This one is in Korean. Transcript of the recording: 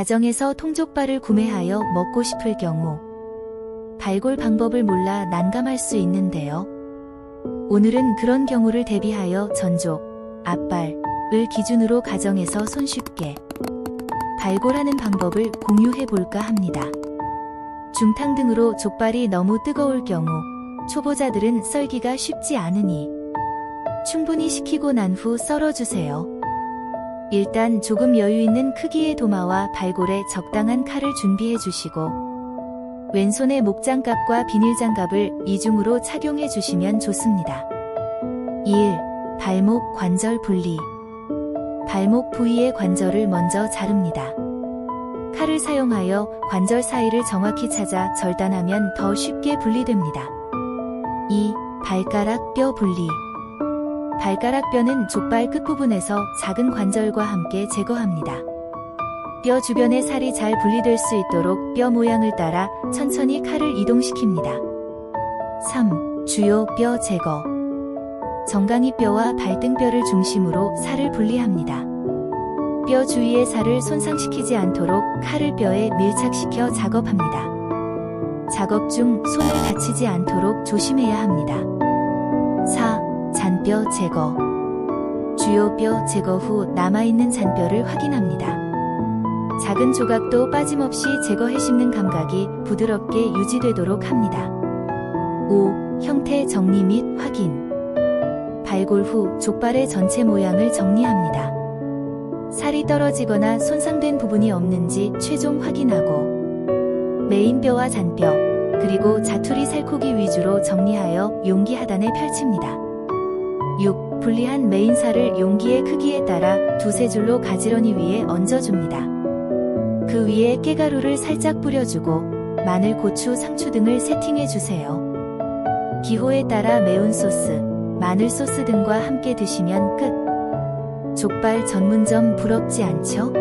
가정에서 통족발을 구매하여 먹고 싶을 경우 발골 방법을 몰라 난감할 수 있는데요. 오늘은 그런 경우를 대비하여 전족, 앞발을 기준으로 가정에서 손쉽게 발골하는 방법을 공유해 볼까 합니다. 중탕 등으로 족발이 너무 뜨거울 경우 초보자들은 썰기가 쉽지 않으니 충분히 식히고 난 후 썰어주세요. 일단 조금 여유 있는 크기의 도마와 발골에 적당한 칼을 준비해 주시고 왼손에 목장갑과 비닐장갑을 이중으로 착용해 주시면 좋습니다. 1. 발목 관절 분리 발목 부위의 관절을 먼저 자릅니다. 칼을 사용하여 관절 사이를 정확히 찾아 절단하면 더 쉽게 분리됩니다. 2. 발가락 뼈 분리 발가락 뼈는 족발 끝부분에서 작은 관절과 함께 제거합니다. 뼈 주변의 살이 잘 분리될 수 있도록 뼈 모양을 따라 천천히 칼을 이동시킵니다. 3. 주요 뼈 제거 정강이 뼈와 발등뼈를 중심으로 살을 분리합니다. 뼈 주위의 살을 손상시키지 않도록 칼을 뼈에 밀착시켜 작업합니다. 작업 중 손을 다치지 않도록 조심해야 합니다. 4. 잔뼈 제거 주요 뼈 제거 후 남아있는 잔뼈를 확인합니다. 작은 조각도 빠짐없이 제거해 씹는 감각이 부드럽게 유지되도록 합니다. 5. 형태 정리 및 확인 발골 후 족발의 전체 모양을 정리합니다. 살이 떨어지거나 손상된 부분이 없는지 최종 확인하고 메인뼈와 잔뼈 그리고 자투리 살코기 위주로 정리하여 용기 하단에 펼칩니다. 6. 분리한 메인살을 용기의 크기에 따라 두세 줄로 가지런히 위에 얹어줍니다. 그 위에 깨가루를 살짝 뿌려주고 마늘, 고추, 상추 등을 세팅해 주세요. 기호에 따라 매운 소스, 마늘 소스 등과 함께 드시면 끝. 족발 전문점 부럽지 않죠?